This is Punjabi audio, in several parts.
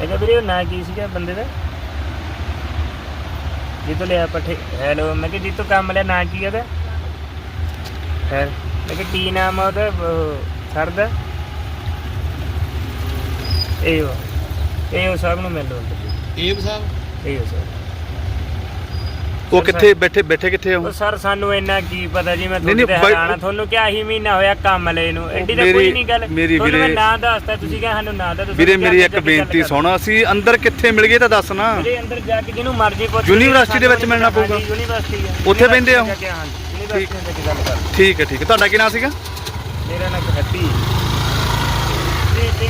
ਕਿਹਾ ਵੀਰੇ ਨਾਂ ਕੀ ਸੀਗਾ ਬੰਦੇ ਦਾ? ਜਿੱਤੋਂ ਲਿਆ ਪੱਠੇ। ਹੈਲੋ ਮੈਂ ਕਿਹਾ ਜਿੱਤੋਂ ਕੰਮ ਲਿਆ ਨਾਂ ਕੀ ਉਹਦਾ? ਹੈ ਮੈਂ ਕਿਹਾ ਕੀ ਨਾਮ ਆ ਉਹਦਾ? ਸਰ ਦਾ? ਇਹ ਇਹ ਸਾਹਿਬ ਨੂੰ ਮਿਲ ਲਓ। ਏਬ ਸਾਹਿਬ? ਇਹ ਸਰ। ਉਹ ਕਿੱਥੇ ਬੈਠੇ ਬੈਠੇ ਕਿੱਥੇ ਹੋ ਉਹ? ਸਰ ਸਾਨੂੰ ਇੰਨਾ ਕੀ ਪਤਾ ਜੀ ਮੈਂ ਨਹੀਂ, ਤੁਹਾਡੇ ਬਾਈ- ਤੁਹਾਨੂੰ ਕਿਹਾ ਹੀ ਮਹੀਨਾ ਹੋਇਆ ਕੰਮ ਲੈ ਨੂੰ। ਐਡੀ ਤਾਂ ਮੇਰੀ- ਕੋਈ ਨਹੀਂ ਗੱਲ। ਮੇਰੀ ਤੁਹਾਨੂੰ ਮੈਂ ਵੀਰੇ- ਨਾਂ ਦੱਸਤਾ ਤੁਸੀਂ ਕਿਹਾ ਸਾਨੂੰ ਨਾਂ ਦਾ ਦੱਸੋ ਵੀਰੇ ਮੇਰੀ ਇੱਕ ਦੀ ਬੇਨਤੀ। ਸੁਣ ਅਸੀਂ ਅੰਦਰ ਕਿੱਥੇ ਮਿਲ ਗਏ ਤਾਂ ਦੱਸ ਨਾ। ਵੀਰੇ ਅੰਦਰ ਜਾ ਕੇ ਜਿਹਨੂੰ ਮਰਜ਼ੀ ਪੁੱਛ ਯੂਨੀਵਰਸਿਟੀ ਦੇ ਵਿੱਚ ਮਿਲਣਾ ਪਊਗਾ। ਯੂਨੀਵਰਸਿਟੀ ਆ। ਉੱਥੇ ਬਹਿੰਦੇ ਆ ਉਹ? ਯੂਨੀਵਰਸਿਟੀ ਗੱਲ ਕਰ ਠੀਕ ਹੈ ਠੀਕ ਹੈ। ਤੁਹਾਡਾ ਕੀ ਨਾਮ ਸੀਗਾ? ਮੇਰਾ ਨਾਮ ਹੈਪੀ ਜੀ ਜੀ।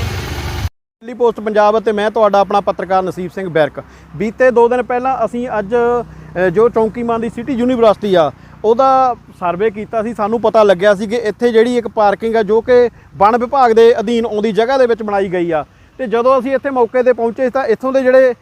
ਦਿੱਲੀ ਪੋਸਟ ਪੰਜਾਬ ਅਤੇ ਮੈਂ ਤੁਹਾਡਾ ਆਪਣਾ ਪੱਤਰਕਾਰ ਨਸੀਬ ਸਿੰਘ ਬੈਰਕ। ਬੀਤੇ 2 ਦਿਨ ਪਹਿਲਾਂ ਅਸੀਂ ਅੱਜ ਜੋ ਚੌਂਕੀਮਾਨ ਦੀ ਸਿਟੀ ਯੂਨੀਵਰਸਿਟੀ ਆ, ਉਹਦਾ ਸਰਵੇ ਕੀਤਾ ਸੀ, ਸਾਨੂੰ ਪਤਾ ਲੱਗਿਆ ਸੀ ਕਿ ਇੱਥੇ ਜਿਹੜੀ ਇੱਕ ਪਾਰਕਿੰਗ ਆ, ਜੋ ਕਿ ਵਣ ਵਿਭਾਗ ਦੇ ਅਧੀਨ ਆਉਂਦੀ ਜਗ੍ਹਾ ਦੇ ਵਿੱਚ ਬਣਾਈ ਗਈ ਆ। ਤੇ ਜਦੋਂ ਅਸੀਂ ਇੱਥੇ ਮੌਕੇ ਤੇ ਪਹੁੰਚੇ ਤਾਂ ਇੱਥੋਂ ਦੇ ਜਿਹੜੇ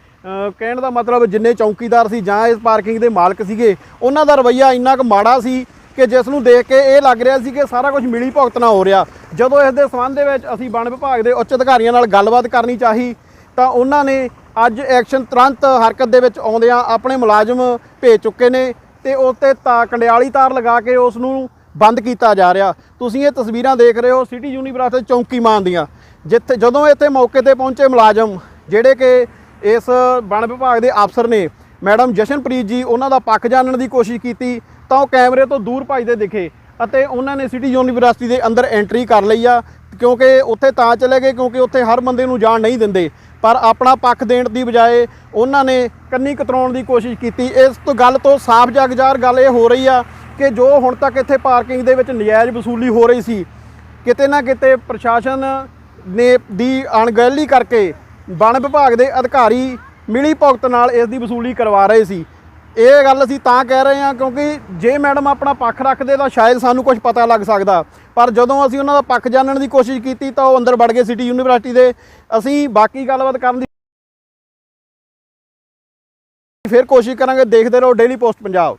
ਕਹਿਣ ਦਾ ਮਤਲਬ ਜਿੰਨੇ ਚੌਂਕੀਦਾਰ ਸੀ ਜਾਂ ਇਸ ਪਾਰਕਿੰਗ ਦੇ ਮਾਲਕ ਸੀਗੇ, ਉਹਨਾਂ ਦਾ ਰਵੱਈਆ ਇੰਨਾ ਕੁ ਮਾੜਾ ਸੀ ਕਿ ਜਿਸ ਨੂੰ ਦੇਖ ਕੇ ਇਹ ਲੱਗ ਰਿਹਾ ਸੀ ਕਿ ਸਾਰਾ ਕੁਝ ਮਿਲੀ ਭੁਗਤਣਾ ਹੋ ਰਿਹਾ। ਜਦੋਂ ਇਸ ਦੇ ਸੰਬੰਧ ਦੇ ਵਿੱਚ ਅਸੀਂ ਵਣ ਵਿਭਾਗ ਦੇ ਉੱਚ ਅਧਿਕਾਰੀਆਂ ਨਾਲ ਗੱਲਬਾਤ ਕਰਨੀ ਚਾਹੀ ਤਾਂ ਉਹਨਾਂ ਨੇ ਅੱਜ ਐਕਸ਼ਨ ਤੁਰੰਤ ਹਰਕਤ ਦੇ ਵਿੱਚ ਆਉਂਦਿਆਂ ਆਪਣੇ ਮੁਲਾਜ਼ਮ ਭੇਜ ਚੁੱਕੇ ਨੇ ਤੇ ਉਸ ਤੇ ਤਾ ਕੰਡਿਆਲੀ ਤਾਰ ਲਗਾ ਕੇ ਉਸ ਨੂੰ ਬੰਦ ਕੀਤਾ ਜਾ ਰਿਹਾ। ਤੁਸੀਂ ਇਹ ਤਸਵੀਰਾਂ ਦੇਖ ਰਹੇ ਹੋ ਸਿਟੀ ਯੂਨੀਵਰਸਿਟੀ ਚੌਂਕੀਮਾਨ ਦੀਆਂ, ਜਿੱਥੇ ਜਦੋਂ ਇੱਥੇ ਮੌਕੇ ਤੇ ਪਹੁੰਚੇ ਮੁਲਾਜ਼ਮ, ਜਿਹੜੇ ਕਿ ਇਸ ਵਣ ਵਿਭਾਗ ਦੇ ਅਫਸਰ ਨੇ, ਮੈਡਮ ਜਸ਼ਨਪ੍ਰੀਤ ਜੀ ਉਹਨਾਂ ਦਾ ਪੱਖ ਜਾਣਨ ਦੀ ਕੋਸ਼ਿਸ਼ ਕੀਤੀ ਤਾਂ ਉਹ ਕੈਮਰੇ ਤੋਂ ਦੂਰ ਭੱਜਦੇ ਦਿਖੇ ਅਤੇ ਉਹਨਾਂ ਨੇ ਸਿਟੀ ਯੂਨੀਵਰਸਿਟੀ ਦੇ ਅੰਦਰ ਐਂਟਰੀ ਕਰ ਲਈ ਆ ਕਿਉਂਕਿ ਉੱਥੇ ਤਾਂ ਚਲੇ ਗਏ, ਕਿਉਂਕਿ ਉੱਥੇ ਹਰ ਬੰਦੇ ਨੂੰ ਜਾਣ ਨਹੀਂ ਦਿੰਦੇ। ਪਰ ਆਪਣਾ ਪੱਖ ਦੇਣ ਦੀ ਬਜਾਏ ਉਹਨਾਂ ਨੇ ਕੰਨੀ ਕਤਰਾਉਣ ਦੀ ਕੋਸ਼ਿਸ਼ ਕੀਤੀ। ਇਸ ਤੋਂ ਗੱਲ ਤੋਂ ਸਾਫ਼ ਜਗਜਾਰ ਗੱਲ ਇਹ ਹੋ ਰਹੀ ਆ ਕਿ ਜੋ ਹੁਣ ਤੱਕ ਇੱਥੇ ਪਾਰਕਿੰਗ ਦੇ ਵਿੱਚ ਨਜਾਇਜ਼ ਵਸੂਲੀ ਹੋ ਰਹੀ ਸੀ, ਕਿਤੇ ਨਾ ਕਿਤੇ ਪ੍ਰਸ਼ਾਸਨ ਨੇ ਦੀ ਅਣਗਹਿਲੀ ਕਰਕੇ ਵਣ ਵਿਭਾਗ ਦੇ ਅਧਿਕਾਰੀ ਮਿਲੀ ਭੁਗਤ ਨਾਲ ਇਸ ਦੀ ਵਸੂਲੀ ਕਰਵਾ ਰਹੇ ਸੀ। ਇਹ ਗੱਲ ਅਸੀਂ ਤਾਂ ਕਹਿ ਰਹੇ ਹਾਂ ਕਿਉਂਕਿ ਜੇ ਮੈਡਮ ਆਪਣਾ ਪੱਖ ਰੱਖਦੇ ਤਾਂ ਸ਼ਾਇਦ ਸਾਨੂੰ ਕੁਝ ਪਤਾ ਲੱਗ ਸਕਦਾ। ਪਰ ਜਦੋਂ ਅਸੀਂ ਉਹਨਾਂ ਦਾ ਪੱਖ ਜਾਣਨ ਦੀ ਕੋਸ਼ਿਸ਼ ਕੀਤੀ ਤਾਂ ਉਹ ਅੰਦਰ ਵੜ ਗਏ ਸਿਟੀ ਯੂਨੀਵਰਸਿਟੀ ਦੇ। ਅਸੀਂ ਬਾਕੀ ਗੱਲਬਾਤ ਕਰਨ ਦੀ ਫਿਰ ਕੋਸ਼ਿਸ਼ ਕਰਾਂਗੇ, ਦੇਖਦੇ ਰਹੋ ਡੇਲੀ ਪੋਸਟ ਪੰਜਾਬ।